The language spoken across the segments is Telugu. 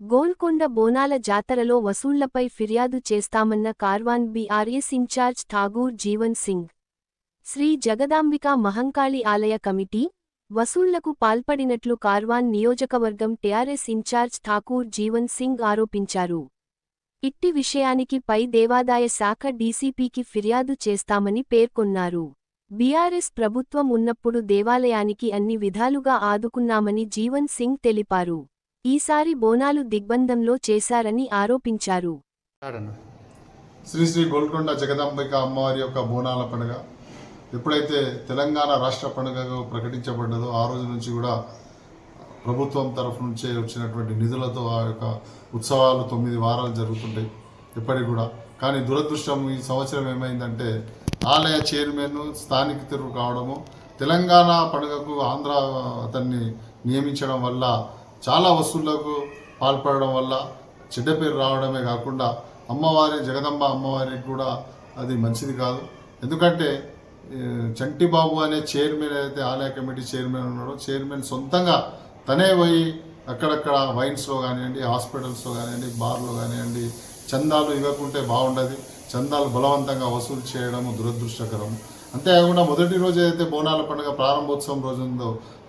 గోల్కొండ బోనాల జాతరలో వసూళ్ళపై ఫిర్యాదు చేస్తామన్న కార్వాన్ బీఆర్ఎస్ ఇన్ఛార్జ్ ఠాగూర్ జీవన్ సింగ్. శ్రీ జగదాంబిక మహంకాళి ఆలయ కమిటీ వసూళ్ళకు పాల్పడినట్లు కార్వాన్ నియోజకవర్గం టీఆర్ఎస్ ఇన్ఛార్జ్ ఠాకూర్ జీవన్ సింగ్ ఆరోపించారు. ఇట్టి విషయానికి పై దేవాదాయ శాఖ డీసీపీకి ఫిర్యాదు చేస్తామని పేర్కొన్నారు. బీఆర్ఎస్ ప్రభుత్వం ఉన్నప్పుడు దేవాలయానికి అన్ని విధాలుగా ఆదుకున్నామని జీవన్ సింగ్ తెలిపారు. ఈసారి బోనాలు దిగ్బంధంలో చేశారని ఆరోపించారు. శ్రీ శ్రీ గోల్కొండ జగదాంబిక అమ్మవారి యొక్క బోనాల పండుగ ఎప్పుడైతే తెలంగాణ రాష్ట్ర పండుగగా ప్రకటించబడ్డదో ఆ రోజు నుంచి కూడా ప్రభుత్వం తరఫు నుంచే వచ్చినటువంటి నిధులతో ఆ యొక్క ఉత్సవాలు తొమ్మిది వారాలు జరుగుతుంటాయి ఇప్పటికి కూడా. కానీ దురదృష్టం ఈ సంవత్సరం ఏమైందంటే ఆలయ చైర్మన్ స్థానికులు కావడము తెలంగాణ పండుగకు ఆంధ్ర అతన్ని నియమించడం వల్ల చాలా వస్తువులకు పాల్పడడం వల్ల చెడ్డ పేరు రావడమే కాకుండా అమ్మవారి జగదంబ అమ్మవారికి కూడా అది మంచిది కాదు. ఎందుకంటే చంటిబాబు అనే చైర్మన్ ఏదైతే ఆలయ కమిటీ చైర్మన్ ఉన్నాడో చైర్మన్ సొంతంగా తనే పోయి అక్కడక్కడ వైన్స్లో కానివ్వండి హాస్పిటల్స్లో కానివ్వండి బార్లో కానివ్వండి చందాలు ఇవ్వకుంటే బాగుండదు. చందాలు బలవంతంగా వసూలు చేయడం దురదృష్టకరం. అంతేకాకుండా మొదటి రోజు ఏదైతే బోనాల పండుగ ప్రారంభోత్సవం రోజు ఉందో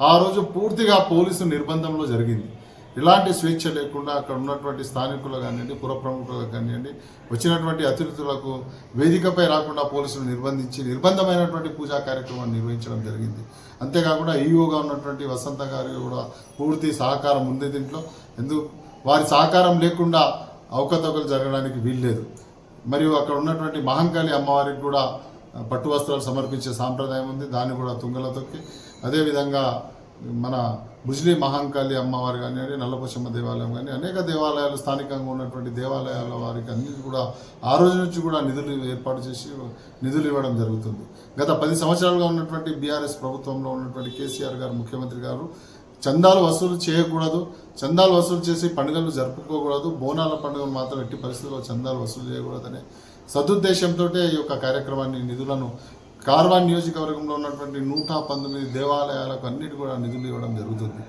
ఆ రోజు పూర్తిగా పోలీసు నిర్బంధంలో జరిగింది. ఇలాంటి స్వేచ్ఛ లేకుండా అక్కడ ఉన్నటువంటి స్థానికులు కానివ్వండి పుర ప్రముఖులు కానివ్వండి వచ్చినటువంటి అతిథులకు వేదికపై రాకుండా పోలీసులు నిర్బంధించి నిర్బంధమైనటువంటి పూజా కార్యక్రమాన్ని నిర్వహించడం జరిగింది. అంతేకాకుండా ఈఓగా ఉన్నటువంటి వసంత గారి కూడా పూర్తి సహకారం ఉంది దీంట్లో. ఎందుకు వారి సహకారం లేకుండా అవకతవకలు జరగడానికి వీల్లేదు. మరియు అక్కడ ఉన్నటువంటి మహంకాళి అమ్మవారికి కూడా పట్టు వస్త్రాలు సమర్పించే సాంప్రదాయం ఉంది. దాన్ని కూడా తుంగల తొక్కి అదేవిధంగా మన ముజ్లి మహంకాళి అమ్మవారు కానివ్వండి నల్లపశమ్మ దేవాలయం కానీ అనేక దేవాలయాలు స్థానికంగా ఉన్నటువంటి దేవాలయాల వారికి అన్ని కూడా ఆ రోజు నుంచి కూడా నిధులు ఏర్పాటు చేసి నిధులు ఇవ్వడం జరుగుతుంది. గత పది సంవత్సరాలుగా ఉన్నటువంటి బీఆర్ఎస్ ప్రభుత్వంలో ఉన్నటువంటి కేసీఆర్ గారు ముఖ్యమంత్రి గారు చందాలు వసూలు చేయకూడదు. చందాలు వసూలు చేసి పండుగలు జరుపుకోకూడదు. బోనాల పండుగలు మాత్రం ఎట్టి పరిస్థితుల్లో చందాలు వసూలు చేయకూడదనే సదుద్దేశంతో ఈ యొక్క కార్యక్రమాన్ని నిధులను కార్వాన్ నియోజకవర్గంలో ఉన్నటువంటి నూట పంతొమ్మిది దేవాలయాలకు అన్నిటి కూడా నిధులు ఇవ్వడం జరుగుతుంది.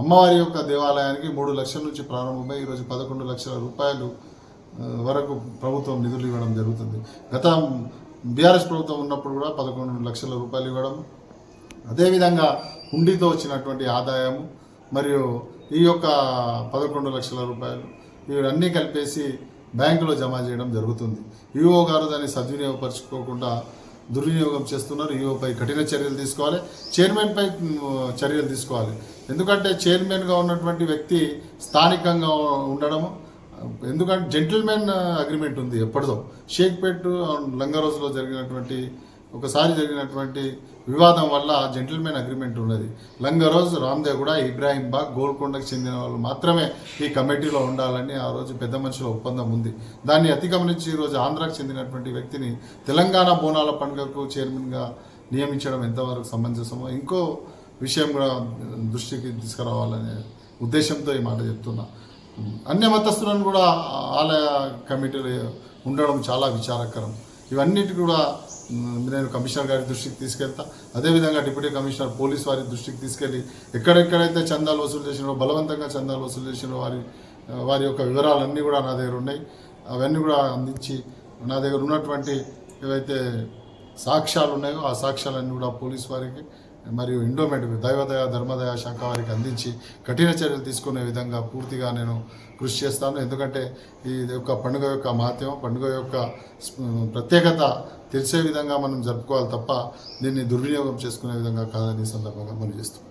అమ్మవారి యొక్క దేవాలయానికి మూడు లక్షల నుంచి ప్రారంభమై ఈరోజు పదకొండు లక్షల రూపాయలు వరకు ప్రభుత్వం నిధులు ఇవ్వడం జరుగుతుంది. గత బీఆర్ఎస్ ప్రభుత్వం ఉన్నప్పుడు కూడా పదకొండు లక్షల రూపాయలు ఇవ్వడం అదేవిధంగా హుండీతో వచ్చినటువంటి ఆదాయము మరియు ఈ యొక్క పదకొండు లక్షల రూపాయలు ఇవన్నీ కలిపేసి బ్యాంకులో జమ చేయడం జరుగుతుంది. ఈఓ గారు దాన్ని సద్వినియోగపరచుకోకుండా దుర్వినియోగం చేస్తున్నారు. ఈఓపై కఠిన చర్యలు తీసుకోవాలి. చైర్మన్పై చర్యలు తీసుకోవాలి. ఎందుకంటే చైర్మన్గా ఉన్నటువంటి వ్యక్తి స్థానికంగా ఉండడము ఎందుకంటే జెంటిల్మెన్ అగ్రిమెంట్ ఉంది ఎప్పటిదో. షేక్పేట్ లంగరోజులో జరిగినటువంటి ఒకసారి జరిగినటువంటి వివాదం వల్ల జెంటిల్మెన్ అగ్రిమెంట్ ఉన్నది. లంగరోజ్ రామ్దేవ్ కూడా ఇబ్రాహీం బాగ్ గోల్కొండకు చెందిన వాళ్ళు మాత్రమే ఈ కమిటీలో ఉండాలని ఆ రోజు పెద్ద మనుషుల ఒప్పందం ఉంది. దాన్ని అతిగమనించి ఈరోజు ఆంధ్రాకు చెందినటువంటి వ్యక్తిని తెలంగాణ బోనాల పండుగకు చైర్మన్గా నియమించడం ఎంతవరకు సమంజసమో ఇంకో విషయం కూడా దృష్టికి తీసుకురావాలనే ఉద్దేశంతో ఈ మాట చెప్తున్నా. అన్య మతస్థులను కూడా ఆలయ కమిటీలు ఉండడం చాలా విచారకరం. ఇవన్నిటి కూడా నేను కమిషనర్ గారి దృష్టికి తీసుకెళ్తా. అదేవిధంగా డిప్యూటీ కమిషనర్ పోలీస్ వారి దృష్టికి తీసుకెళ్ళి ఎక్కడెక్కడైతే చందాలు వసూలు చేసినారో బలవంతంగా చందాలు వసూలు చేసినారో వారి వారి యొక్క వివరాలన్నీ కూడా నా దగ్గర ఉన్నాయి. అవన్నీ కూడా అందించి నా దగ్గర ఉన్నటువంటి ఏవైతే సాక్ష్యాలు ఉన్నాయో ఆ సాక్ష్యాలన్నీ కూడా పోలీస్ వారికి మరియు ఇండోమెంట్ దైవదయ ధర్మదయ శాఖ వారికి అందించి కఠిన చర్యలు తీసుకునే విధంగా పూర్తిగా నేను కృషి చేస్తాను. ఎందుకంటే ఈ యొక్క పండుగ యొక్క మహత్యం పండుగ యొక్క ప్రత్యేకత తెలిసే విధంగా మనం జరుపుకోవాలి తప్ప దీన్ని దుర్వినియోగం చేసుకునే విధంగా కాదని సందర్భంగా మనం చేస్తాం